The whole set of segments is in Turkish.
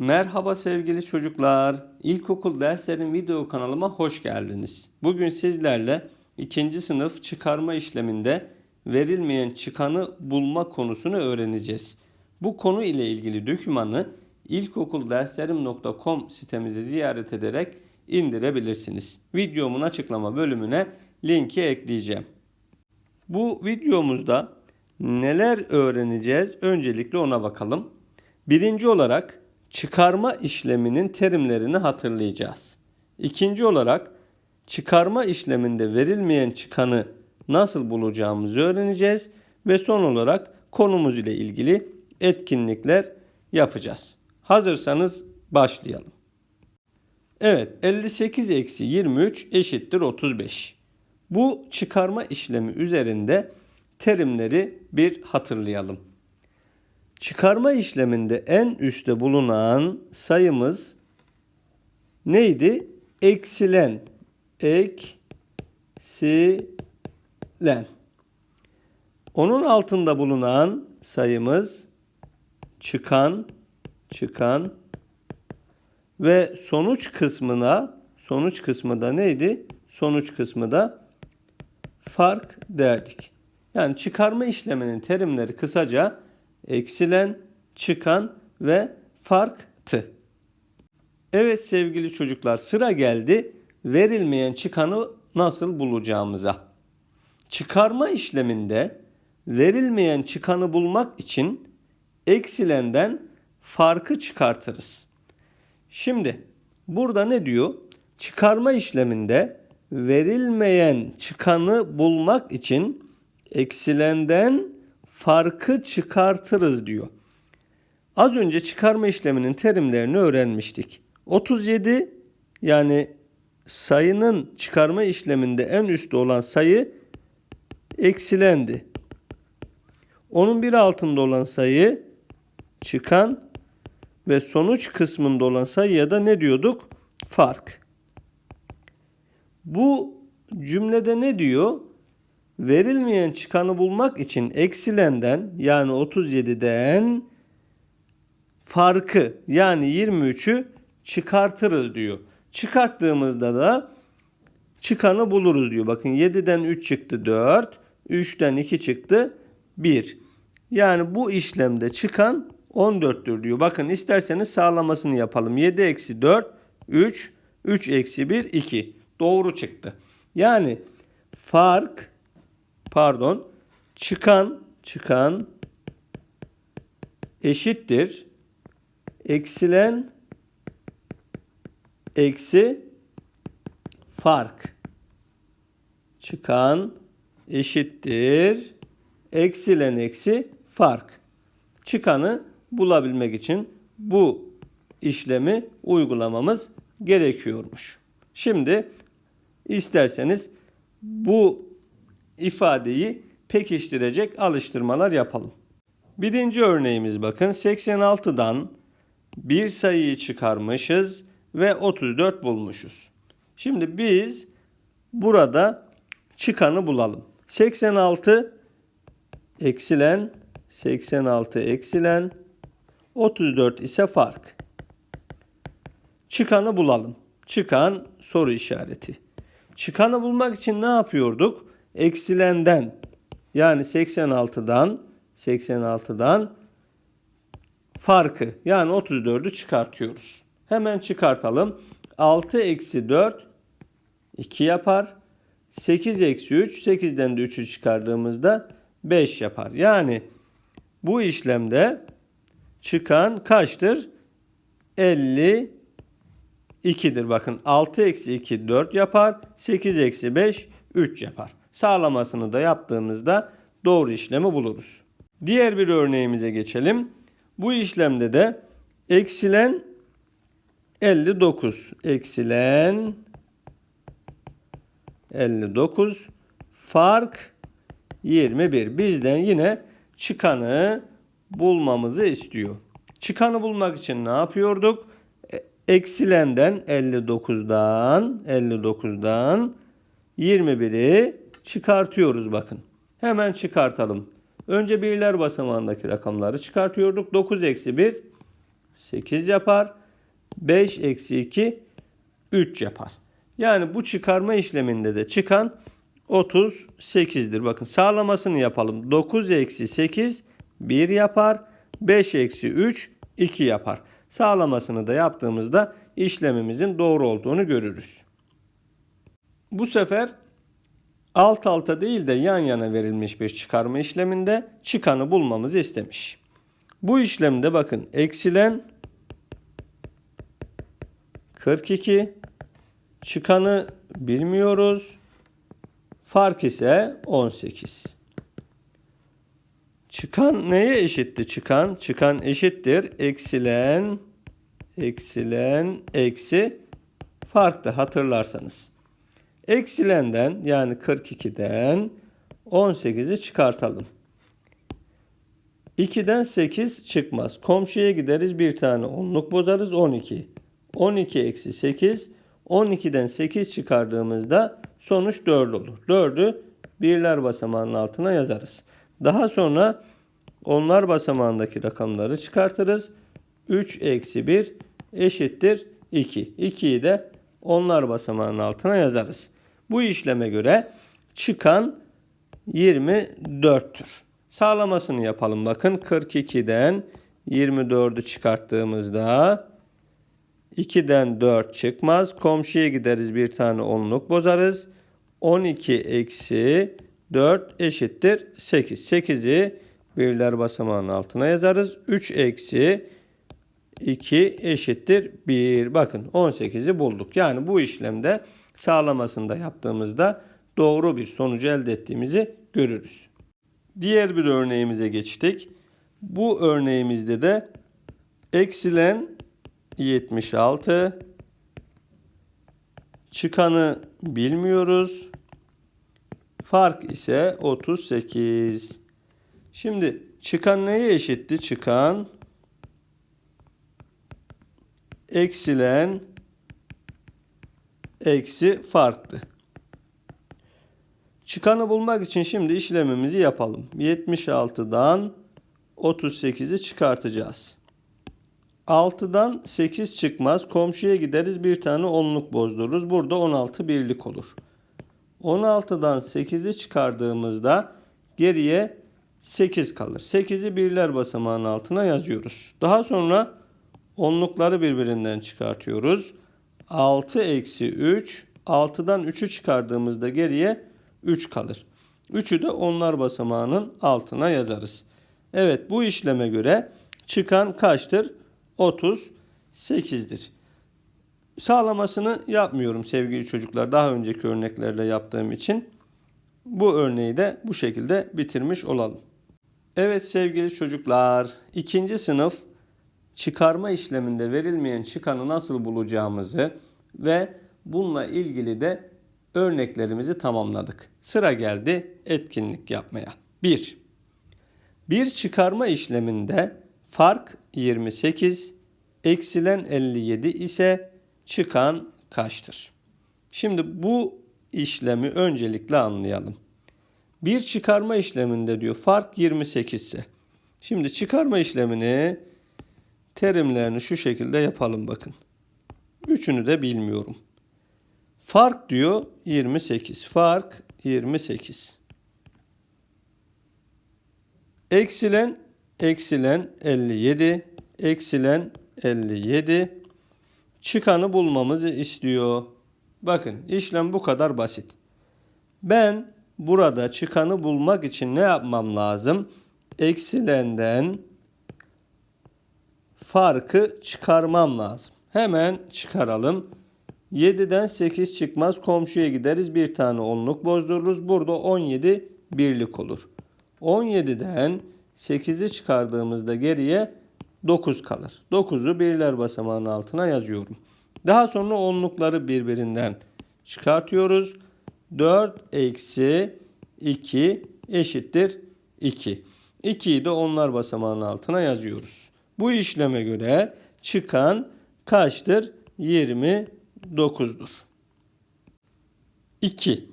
Merhaba sevgili çocuklar. İlkokul derslerin video kanalıma hoş geldiniz. Bugün sizlerle ikinci sınıf çıkarma işleminde verilmeyen çıkanı bulma konusunu öğreneceğiz. Bu konu ile ilgili dokümanı ilkokulderslerim.com sitemizi ziyaret ederek indirebilirsiniz. Videomun açıklama bölümüne linki ekleyeceğim. Bu videomuzda neler öğreneceğiz? Öncelikle ona bakalım. Birinci olarak çıkarma işleminin terimlerini hatırlayacağız. İkinci olarak çıkarma işleminde verilmeyen çıkanı nasıl bulacağımızı öğreneceğiz ve son olarak konumuz ile ilgili etkinlikler yapacağız. Hazırsanız başlayalım. Evet 58 eksi 23 eşittir 35. Bu çıkarma işlemi üzerinde terimleri bir hatırlayalım. Çıkarma işleminde en üstte bulunan sayımız neydi? Eksilen. Eksilen. Onun altında bulunan sayımız çıkan, çıkan ve sonuç kısmına sonuç kısmı da neydi? Sonuç kısmı da fark derdik. Yani çıkarma işleminin terimleri kısaca eksilen, çıkan ve farktı. Evet sevgili çocuklar sıra geldi verilmeyen çıkanı nasıl bulacağımıza. Çıkarma işleminde verilmeyen çıkanı bulmak için eksilenden farkı çıkartırız. Şimdi burada ne diyor? Çıkarma işleminde verilmeyen çıkanı bulmak için eksilenden farkı çıkartırız diyor. Az önce çıkarma işleminin terimlerini öğrenmiştik. 37 yani sayının çıkarma işleminde en üstte olan sayı eksilendi. Onun bir altında olan sayı çıkan ve sonuç kısmında olan sayıya da ne diyorduk? Fark. Bu cümlede ne diyor? Verilmeyen çıkanı bulmak için eksilenden yani 37'den farkı yani 23'ü çıkartırız diyor. Çıkarttığımızda da çıkanı buluruz diyor. Bakın 7'den 3 çıktı 4. 3'ten 2 çıktı 1. Yani bu işlemde çıkan 14'tür diyor. Bakın isterseniz sağlamasını yapalım. 7 eksi 4 3 3 eksi 1 2. Doğru çıktı. Yani fark pardon. Çıkan çıkan eşittir. Eksilen eksi fark. Çıkan eşittir. Eksilen eksi fark. Çıkanı bulabilmek için bu işlemi uygulamamız gerekiyormuş. Şimdi isterseniz bu ifadeyi pekiştirecek alıştırmalar yapalım. Birinci örneğimiz bakın 86'dan bir sayıyı çıkarmışız ve 34 bulmuşuz. Şimdi biz burada çıkanı bulalım. 86 eksilen 86 eksilen 34 ise fark. Çıkanı bulalım. Çıkan soru işareti. Çıkanı bulmak için ne yapıyorduk? Eksilenden yani 86'dan 86'dan farkı yani 34'ü çıkartıyoruz. Hemen çıkartalım. 6 eksi 4 2 yapar. 8 eksi 3 8'den de 3'ü çıkardığımızda 5 yapar. Yani bu işlemde çıkan kaçtır? 52'dir. Bakın 6 eksi 2 4 yapar. 8 eksi 5 3 yapar. Sağlamasını da yaptığımızda doğru işlemi buluruz. Diğer bir örneğimize geçelim. Bu işlemde de eksilen 59 eksilen 59 fark 21. Bizden yine çıkanı bulmamızı istiyor. Çıkanı bulmak için ne yapıyorduk? E, eksilenden 59'dan 59'dan 21'i çıkartıyoruz bakın. Hemen çıkartalım. Önce birler basamağındaki rakamları çıkartıyorduk. 9 eksi 1 8 yapar. 5 eksi 2 3 yapar. Yani bu çıkarma işleminde de çıkan 38'dir. Bakın sağlamasını yapalım. 9 eksi 8 1 yapar. 5 eksi 3 2 yapar. Sağlamasını da yaptığımızda işlemimizin doğru olduğunu görürüz. Bu sefer alt alta değil de yan yana verilmiş bir çıkarma işleminde çıkanı bulmamızı istemiş. Bu işlemde bakın eksilen 42 çıkanı bilmiyoruz. Fark ise 18. Çıkan neye eşitti? Çıkan çıkan eşittir. Eksilen eksilen eksi farklı hatırlarsanız. Eksilenden yani 42'den 18'i çıkartalım. 2'den 8 çıkmaz. Komşuya gideriz bir tane onluk bozarız 12. 12 eksi 8. 12'den 8 çıkardığımızda sonuç 4 olur. 4'ü birler basamağının altına yazarız. Daha sonra onlar basamağındaki rakamları çıkartırız. 3 eksi 1 eşittir 2. 2'yi de onlar basamağının altına yazarız. Bu işleme göre çıkan 24'tür. Sağlamasını yapalım. Bakın 42'den 24'ü çıkarttığımızda 2'den 4 çıkmaz. Komşuya gideriz bir tane onluk bozarız. 12 eksi 4 eşittir 8. 8'i birler basamağının altına yazarız. 3 eksi 2 eşittir 1. Bakın 18'i bulduk. Yani bu işlemde sağlamasında yaptığımızda doğru bir sonucu elde ettiğimizi görürüz. Diğer bir örneğimize geçtik. Bu örneğimizde de eksilen 76 çıkanı bilmiyoruz. Fark ise 38. Şimdi çıkan neye eşitti? Çıkan eksilen eksi farklı. Çıkanı bulmak için şimdi işlemimizi yapalım. 76'dan 38'i çıkartacağız. 6'dan 8 çıkmaz. Komşuya gideriz bir tane onluk bozdururuz. Burada 16 birlik olur. 16'dan 8'i çıkardığımızda geriye 8 kalır. 8'i birler basamağının altına yazıyoruz. Daha sonra onlukları birbirinden çıkartıyoruz. 6 eksi 3. 6'dan 3'ü çıkardığımızda geriye 3 kalır. 3'ü de onlar basamağının altına yazarız. Evet bu işleme göre çıkan kaçtır? 38'dir. Sağlamasını yapmıyorum sevgili çocuklar. Daha önceki örneklerle yaptığım için bu örneği de bu şekilde bitirmiş olalım. Evet sevgili çocuklar, ikinci sınıf çıkarma işleminde verilmeyen çıkanı nasıl bulacağımızı ve bununla ilgili de örneklerimizi tamamladık. Sıra geldi etkinlik yapmaya. 1. Bir çıkarma işleminde fark 28, eksilen 57 ise çıkan kaçtır? Şimdi bu işlemi öncelikle anlayalım. Bir çıkarma işleminde diyor fark 28 ise. Şimdi çıkarma işlemini terimlerini şu şekilde yapalım bakın. Üçünü de bilmiyorum. Fark diyor 28. Fark 28. Eksilen eksilen 57. Eksilen 57. Çıkanı bulmamızı istiyor. Bakın işlem bu kadar basit. Ben burada çıkanı bulmak için ne yapmam lazım? Eksilenden farkı çıkarmam lazım. Hemen çıkaralım. 7'den 8 çıkmaz. Komşuya gideriz. Bir tane onluk bozdururuz. Burada 17 birlik olur. 17'den 8'i çıkardığımızda geriye 9 kalır. 9'u birler basamağının altına yazıyorum. Daha sonra onlukları birbirinden çıkartıyoruz. 4 eksi 2 eşittir 2. 2'yi de onlar basamağının altına yazıyoruz. Bu işleme göre çıkan kaçtır? 29'dur. 2.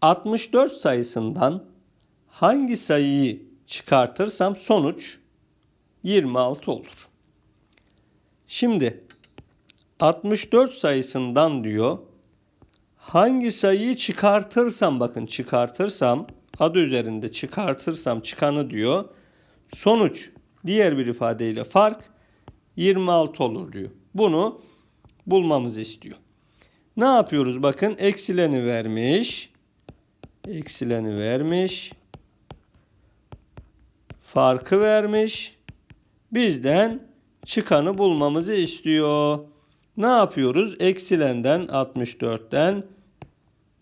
64 sayısından hangi sayıyı çıkartırsam sonuç 26 olur. Şimdi 64 sayısından diyor hangi sayıyı çıkartırsam bakın çıkartırsam adı üzerinde çıkartırsam çıkanı diyor. Sonuç diğer bir ifadeyle fark 26 olur diyor. Bunu bulmamızı istiyor. Ne yapıyoruz? Bakın eksileni vermiş. Eksileni vermiş. Farkı vermiş. Bizden çıkanı bulmamızı istiyor. Ne yapıyoruz? Eksilenden 64'ten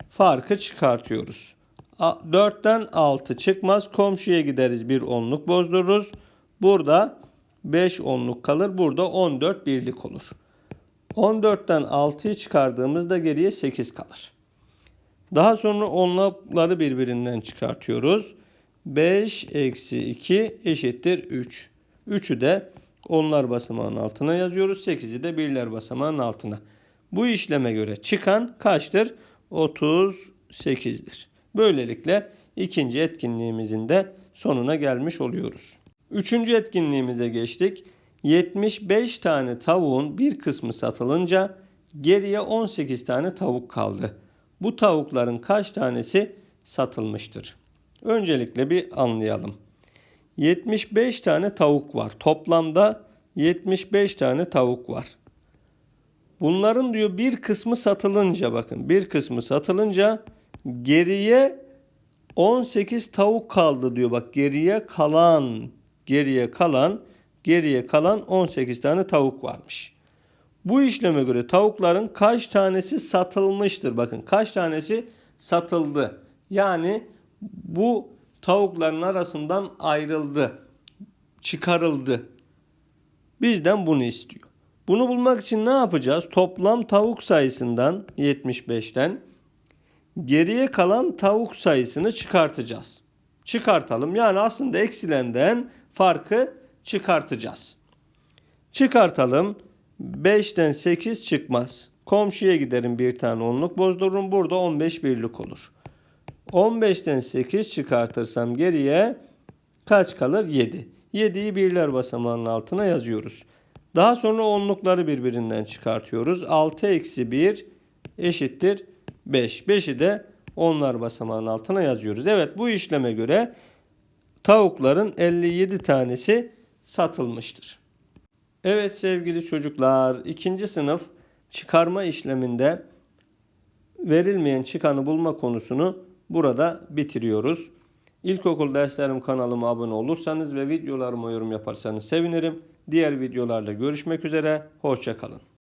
farkı çıkartıyoruz. 4'ten 6 çıkmaz. Komşuya gideriz bir onluk bozdururuz. Burada 5 onluk kalır. Burada 14 birlik olur. 14'ten 6'yı çıkardığımızda geriye 8 kalır. Daha sonra onlukları birbirinden çıkartıyoruz. 5 eksi 2 eşittir 3. 3'ü de onlar basamağının altına yazıyoruz. 8'i de birler basamağının altına. Bu işleme göre çıkan kaçtır? 38'dir. Böylelikle ikinci etkinliğimizin de sonuna gelmiş oluyoruz. Üçüncü etkinliğimize geçtik. 75 tane tavuğun bir kısmı satılınca geriye 18 tane tavuk kaldı. Bu tavukların kaç tanesi satılmıştır? Öncelikle bir anlayalım. 75 tane tavuk var. Toplamda 75 tane tavuk var. Bunların diyor bir kısmı satılınca bakın bir kısmı satılınca geriye 18 tavuk kaldı diyor. Bak geriye kalan geriye kalan geriye kalan 18 tane tavuk varmış. Bu işleme göre tavukların kaç tanesi satılmıştır? Bakın kaç tanesi satıldı. Yani bu tavukların arasından ayrıldı, çıkarıldı. Bizden bunu istiyor. Bunu bulmak için ne yapacağız? Toplam tavuk sayısından 75'ten geriye kalan tavuk sayısını çıkartacağız. Çıkartalım. Yani aslında eksilenden farkı çıkartacağız. Çıkartalım. 5'ten 8 çıkmaz. Komşuya giderim bir tane onluk bozdururum. Burada 15 birlik olur. 15'ten 8 çıkartırsam geriye kaç kalır? 7. 7'yi birler basamağının altına yazıyoruz. Daha sonra onlukları birbirinden çıkartıyoruz. 6 eksi 1 eşittir 5. 5'i de onlar basamağının altına yazıyoruz. Evet bu işleme göre tavukların 57 tanesi satılmıştır. Evet sevgili çocuklar ikinci sınıf çıkarma işleminde verilmeyen çıkanı bulma konusunu burada bitiriyoruz. İlkokul derslerim kanalıma abone olursanız ve videolarıma yorum yaparsanız sevinirim. Diğer videolarda görüşmek üzere. Hoşçakalın.